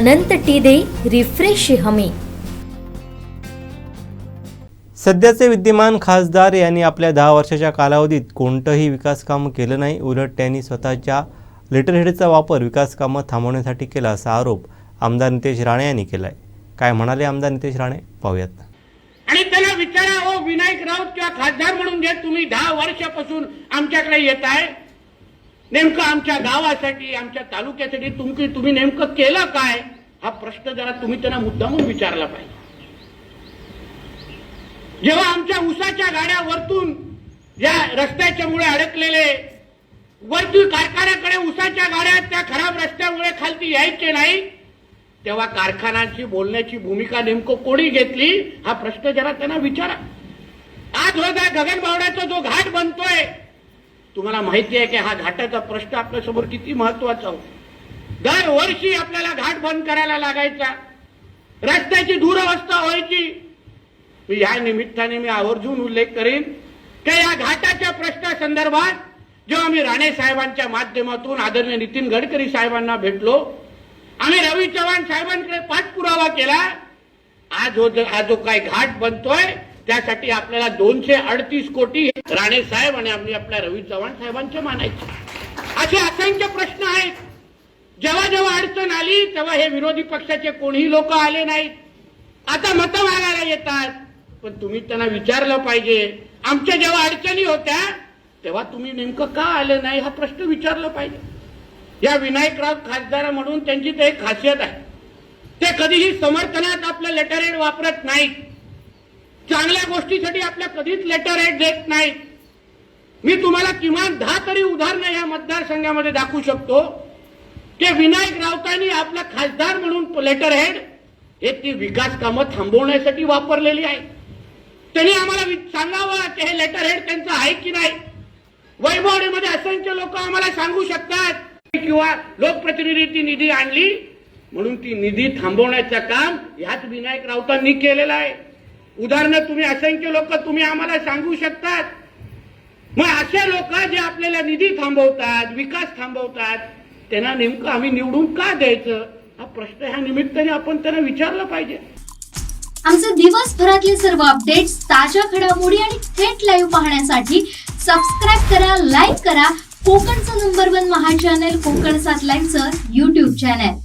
अनंत T दे refresh हमी. सध्याचे विद्यमान खासदार यांनी आपल्या दहा वर्षाच्या कालावधीत कोणतंही विकास कामं केलं नाही. उलट त्यांनी स्वतःच्या लेटरहेडचा वापर विकास कामं थांबवण्यासाठी केला असा आरोप आमदार नितेश राणे यांनी केला आहे काय म्हणाले आमदार नितेश राणे? पाहूयात. आणि त्याला विचारा ओ विनायक राऊत किंवा खासदार म्हणून जे तुम्ही दहा वर्षापासून आमच्याकडे येत आहे नेमकं आमच्या गावासाठी आमच्या तालुक्यासाठी तुम्ही तुम्ही नेमकं केलं काय? हा प्रश्न जरा तुम्ही त्यांना मुद्दामून विचारला पाहिजे. जेव्हा आमच्या उसाच्या गाड्या वरतून या रस्त्याच्या मुळे अडकलेले वरती कारखान्याकडे उसाच्या गाड्या त्या खराब रस्त्यामुळे खालती यायचे नाही तेव्हा कारखान्यांची बोलण्याची भूमिका नेमकं कोणी घेतली? हा प्रश्न जरा त्यांना विचारा. आज होता गगनबावड्याचा जो घाट बनतोय तुम्हाला माहिती आहे की हा घाटाचा प्रश्न आपल्यासमोर किती महत्त्वाचा होता. दरवर्षी आपल्याला घाट बंद करायला लागायचा. रस्त्याची दुरावस्था व्हायची. मी या निमित्ताने मी आवर्जून उल्लेख करेन की या घाटाच्या प्रश्नासंदर्भात जेव्हा आम्ही राणे साहेबांच्या माध्यमातून आदरणीय नितीन गडकरी साहेबांना भेटलो आम्ही रवी चव्हाण साहेबांकडे पाठपुरावा केला. आज जो आज जो काही घाट बनतोय. त्यासाठी आपल्याला दोनशे अडतीस कोटी राणे साहेब आणि आम्ही आपल्या रवी चव्हाण साहेबांचे मानायचे. असे असंख्य प्रश्न आहेत. जेव्हा जेव्हा अडचण आली तेव्हा हे विरोधी पक्षाचे कोणीही लोक आले नाहीत. आता मतं मागायला येतात. पण तुम्ही त्यांना विचारलं पाहिजे. आमच्या जेव्हा अडचणी होत्या तेव्हा तुम्ही नेमकं का आलं नाही हा प्रश्न विचारला पाहिजे. या विनायकराव खासदार म्हणून त्यांची ते एक खासियत आहे. ते कधीही समर्थनात आपलं लेटर वापरत नाहीत. चांगल्या गोष्टीसाठी आपल्या कधीच लेटर हेड देत नाहीत. मी तुम्हाला किमान दहा तरी उदाहरणं या मतदारसंघामध्ये दाखवू शकतो. की विनायक राऊतांनी आपला खासदार म्हणून लेटर हेड हे ती विकास कामं थांबवण्यासाठी वापरलेली आहे त्यांनी आम्हाला वि- सांगावं की हे लेटर हेड त्यांचं आहे की नाही? वैभवडीमध्ये असंख्य लोक आम्हाला सांगू शकतात. किंवा लोकप्रतिनिधी ती निधी आणली म्हणून ती निधी थांबवण्याचं काम ह्याच विनायक राऊतांनी केलेलं आहे. उदाहरणं तुम्ही असंख्य लोक तुम्ही आम्हाला सांगू शकतात. मग असे लोक जे आपल्याला निधी थांबवतात विकास थांबवतात त्यांना नेमकं आम्ही निवडून का द्यायचं? हा प्रश्न ह्या निमित्ताने आपण त्यांना विचारला पाहिजे. आमचे दिवसभरातले सर्व अपडेट्स ताज्या घडामोडी आणि थेट लाईव्ह पाहण्यासाठी सबस्क्राईब करा लाईक करा. कोकणचं नंबर वन महा चॅनल कोकण सात लाईव्हचं युट्यूब चॅनल